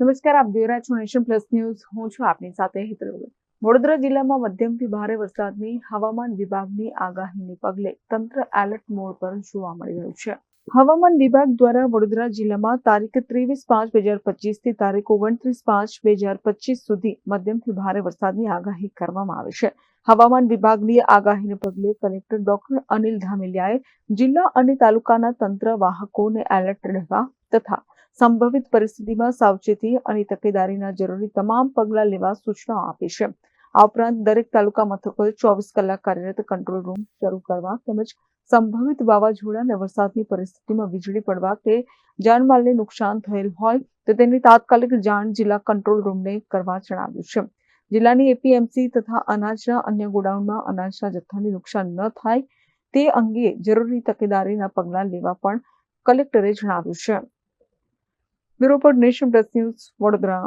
નમસ્કાર, આપ જોઈ રહ્યા છો નેશન પ્લસ ન્યૂઝ. હું છું આપની સાથે હેતલ વડોદરા જિલ્લામાં મધ્યમથી ભારે વરસાદની હવામાન વિભાગની આગાહીને પગલે તંત્ર એલર્ટ મોડ પર જોવા મળી રહ્યું છે. હવામાન વિભાગ દ્વારા વડોદરા જિલ્લામાં તારીખ ત્રેવીસ પાંચ બે હજાર પચીસથી તારીખ ઓગણત્રીસ પાંચ બે હજાર પચીસ સુધી મધ્યમથી ભારે વરસાદની આગાહી કરવામાં આવી છે. હવામાન વિભાગની આગાહીને પગલે કલેક્ટર ડોક્ટર અનિલ ધામેલિયાએ જિલ્લા અને તાલુકાના તંત્ર વાહકોને એલર્ટ રહેવા તથા સંભવિત પરિસ્થિતિમાં સાવચેતી અને તકેદારીના જરૂરી તમામ પગલાં લેવા સૂચનાઓ આપી છે. આ ઉપરાંત દરેક તાલુકા મથકોએ ચોવીસ કલાક કાર્યરત કંટ્રોલ રૂમ શરૂ કરવા તેમજ સંભવિત વાવાઝોડા અને વરસાદની પરિસ્થિતિમાં વીજળી પડવા કે જાનમાલને નુકસાન થયેલ હોય તો તેની તાત્કાલિક જાણ જિલ્લા કંટ્રોલ રૂમને કરવા જણાવ્યું છે. જિલ્લાની એપીએમસી તથા અનાજના અન્ય ગોડાઉનમાં અનાજના જથ્થાને નુકસાન ન થાય તે અંગે જરૂરી તકેદારીના પગલાં લેવા પણ કલેક્ટરે જણાવ્યું છે. બ્યુરો પર નેશન પ્લસ ન્યૂઝ વડોદરા.